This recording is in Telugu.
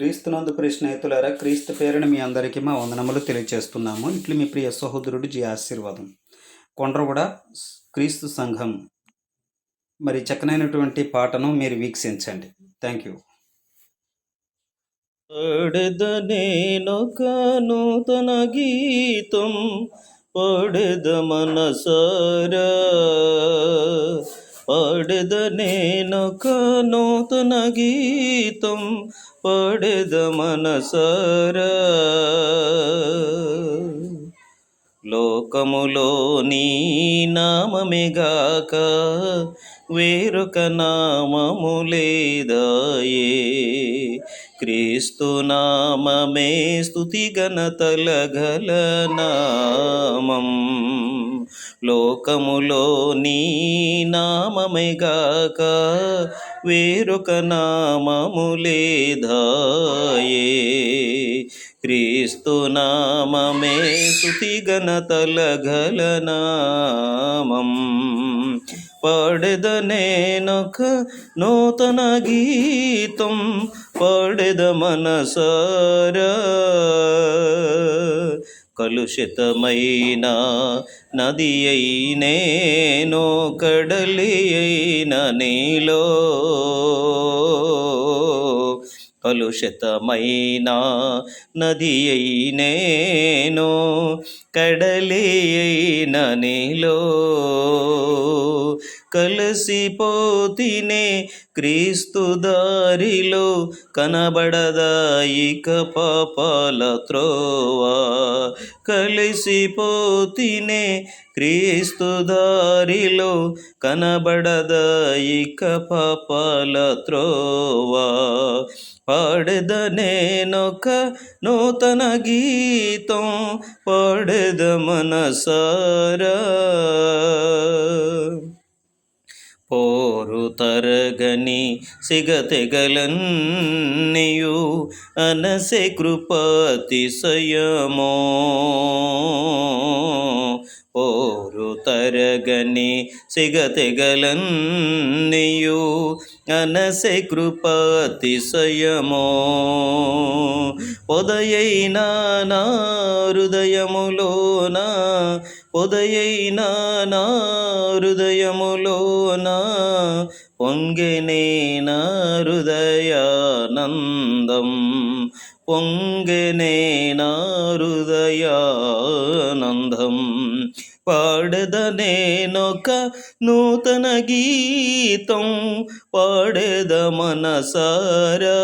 క్రీస్తునందు ప్రియ స్నేహితులారా క్రీస్తు పేరుని మీ అందరికీ మా వందనములు తెలియజేస్తున్నాము ఇట్లు మీ ప్రియ సహోదరుడు జీ ఆశీర్వాదం. కొండ్రగూడ క్రీస్తు సంఘం మరి చక్కనైనటువంటి పాటను మీరు వీక్షించండి. థ్యాంక్ యూ పాడెద నూతన గీతం పాడెద మనసారా పాడెద నేనొక నూతన గీతం పాడెద మనసారా. లోకములో నీ నామమిగాక వేరొక నామము లేదాయే. క్రీస్తు నామమే స్తుతి గణతల గల నామం. లోకములో నీ నామమేగాక వేరొక నామము లేదాయే. క్రీస్తు నామమే స్తుతి ఘనతల గల నామం. పాడెద నేనొక నూతన గీతం పాడెద మనసారా. కలుషితమైన నది అయినేనో కడలి అయిన నీలో. కలుషితమైన నది అయినేనో కడలి అయిన నీలో. కలసిపోతినే క్రీస్తు దారిలో కనబడదాయిక పాపాల త్రోవా కలిసిపోతినే క్రీస్తు దారిలో కనబడదాయిక పాపాల త్రోవా పాడెద నేనొక నూతన గీతం పాడెద మనసారా పోరు తరగని సిగతెగలన్నీయు అనసె కృపాతిశయమో. పోరు తరగని సిగతెగలన్నీయు అనసె కృపాతిశయమో. ఉదయైనా నా హృదయములోనా పొదయైనా నా హృదయములోన పొంగెనే నా హృదయానందం పొంగెనే నా హృదయానందం పాడద నేనొక నూతన గీతం పాడెద మనసారా